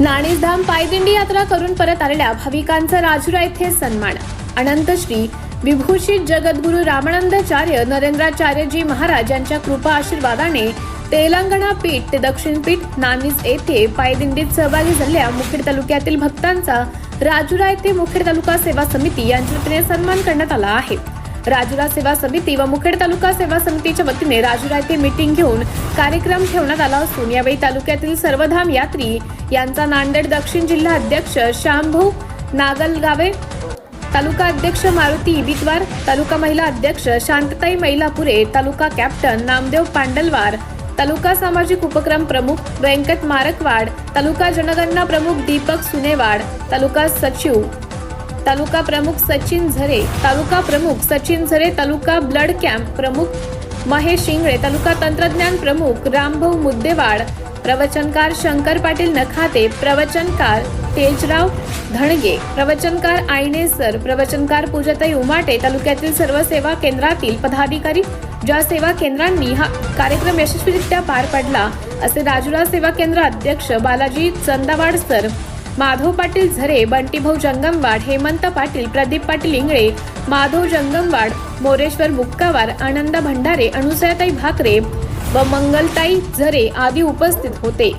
नाणीधाम पायदिंडी यात्रा करून परत आलेल्या भाविकांचा राजुरा येथे सन्मान. अनंतश्री विभूषित जगद्गुरु रामानंदाचार्य नरेंद्राचार्यजी महाराज यांच्या कृपा आशीर्वादाने तेलंगणा पीठ ते दक्षिण पीठ नानीज येथे पायदिंडीत सहभागी झालेल्या मुखेड तालुक्यातील भक्तांचा राजुरा येथे मुखेड तालुका सेवा समिती यांच्या वतीने सन्मान करण्यात आला आहे. राजुरा सेवा समिती व मुखेड तालुका सेवा समितीच्या वतीने राजुरा येथे मीटिंग घेऊन कार्यक्रम ठेवण्यात आला असून यावेळी तालुक्यातील सर्वधाम यात्री यांचा नांदेड दक्षिण जिल्हा अध्यक्ष श्यामभाऊ नागलगावे तालुका अध्यक्ष मारुती इबितवार तालुका महिला अध्यक्ष शांतताई मैलापुरे तालुका कॅप्टन नामदेव पांडलवार तालुका सामाजिक उपक्रम प्रमुख व्यंकट मारकवाड तालुका जनगणना प्रमुख दीपक सुनेवाड तालुका सचिव तालुका प्रमुख सचिन झरे तालुका प्रमुख सचिन झरे तालुका ब्लड कॅम्प प्रमुख महेश इंगळे तालुका तंत्रज्ञान प्रमुख रामभाऊ मुद्देवाड प्रवचनकार शंकर पाटील नखाते प्रवचनकार तेजराव धणगे प्रवचनकार आयनेसर प्रवचनकार पूजाताई उमाटे तालुक्यातील सर्व सेवा केंद्रातील पदाधिकारी ज्या सेवा केंद्रांनी हा कार्यक्रम यशस्वीरित्या पार पडला असे राजुरा सेवा केंद्र अध्यक्ष बालाजी चंदावाड सर माधव पाटील झरे बंटीभाऊ जंगमवाड हेमंत पाटील प्रदीप पाटील इंगळे माधव जंगमवाड मोरेश्वर मुक्कावार आनंद भंडारे अनुसयाताई भाकरे व मंगलताई झरे आदी उपस्थित होते.